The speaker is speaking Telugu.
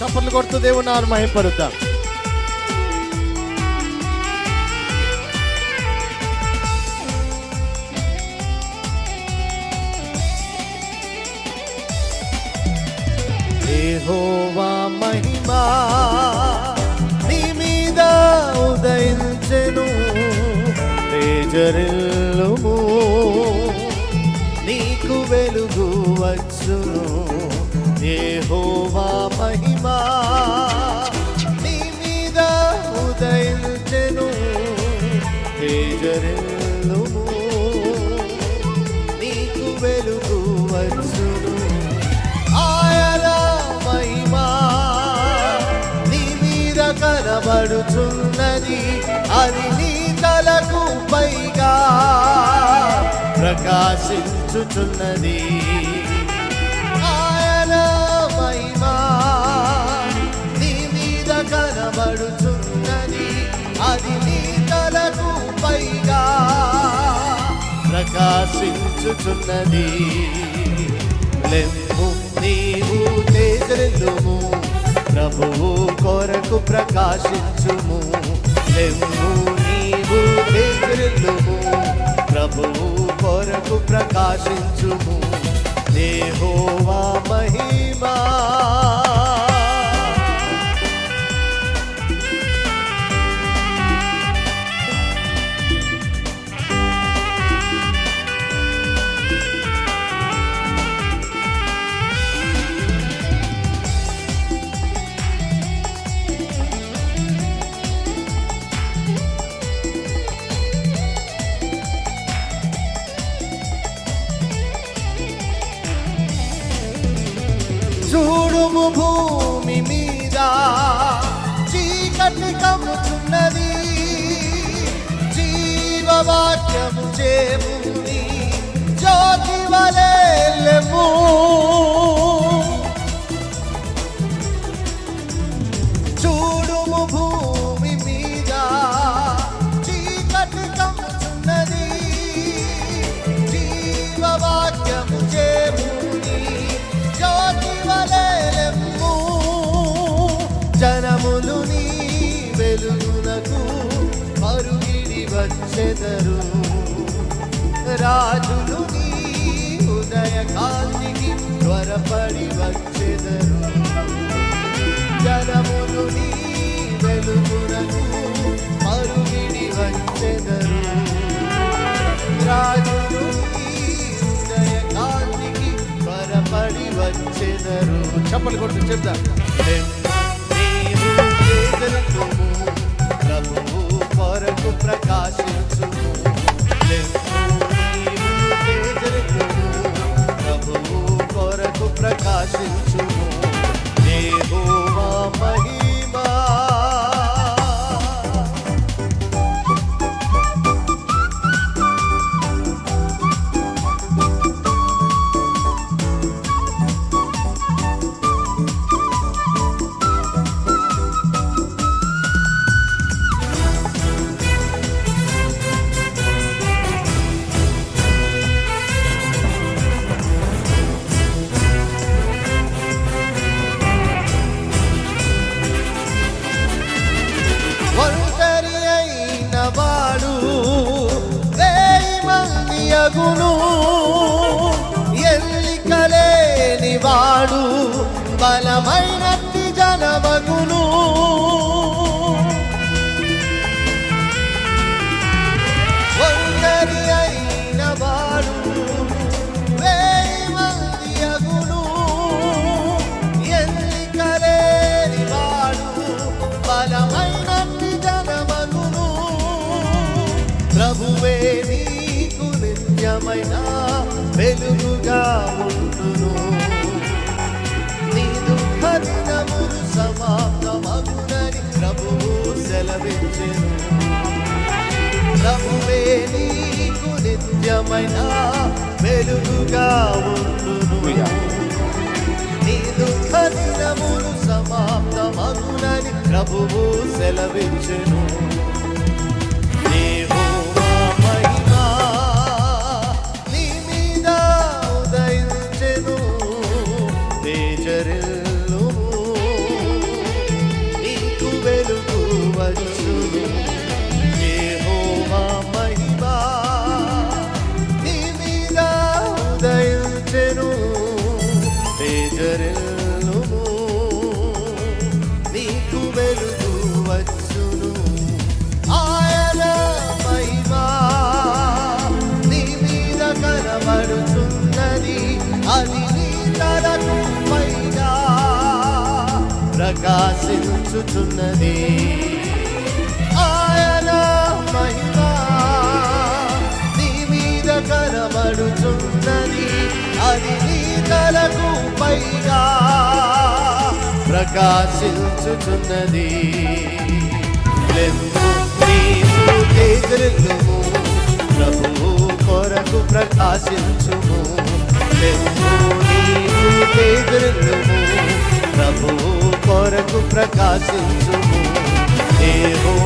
చప్పట్లు కొడుతూ దేవుని నారు మహింపరుద్దాం. యెహోవా మహిమా నీ మీద ఉదయించెను తేజరిల్లుము నీకు వెలుగు వచ్చును. యెహోవా కనబడుచున్నది అది నీ తలకు పైగా ప్రకాశించుచున్నది. ఆయన మహిమా నీ మీద కనబడుచున్నది. అది నీ తలకు పైగా ప్రకాశించుచున్నది. లెమ్ము నీవు తేజరిల్లుము ప్రభువు కొరకు ప్రకాశించుము. లెమ్ము నీవు తేజరిల్లుము ప్రభువు కొరకు ప్రకాశించుము. దేహోవా మహిమా. వాక్యము చేముని జ్యోతి వలెము చూడుము భూమి మీద చీకటి కమ్ముచున్నది. జీవవాక్యము చేముని జ్యోతి వలెము జనములు నీ వెలుగునకు మరుగిడి వచ్చెదరు. రాజులు నీ ఉదయ కాంతికి త్వరపడి వచ్చెదరు. జనములు నీ వెలుగునకు మరుగిడి వచ్చెదరు. రాజులు ఉదయ కాంతికి త్వరపడి వచ్చెదరు. చప్పలు కొట్టు చెప్తా. మంది నిత్యమైన వెలుగుగా ఉండును. నీ దుఃఖ దినములు సమాప్తమగునని ప్రభువు సెలవించెను ప్రభువే నీకు నిత్యమైన వెలుగుగా ఉండును. నీ దుఃఖ దినములు సమాప్తమగునని ప్రభువు సెలవించెను ప్రకాశించుచున్నది. ఆయన మహిమ నీ మీద కనబడుచున్నది. అది నీ తలకు పైగా ప్రకాశించుచున్నది. లెమ్ము నీవు ప్రభువు కొరకు ప్రకాశించుము. లెమ్ము ప్రభువు కొరకు ప్రకాశించుము. దేవోవా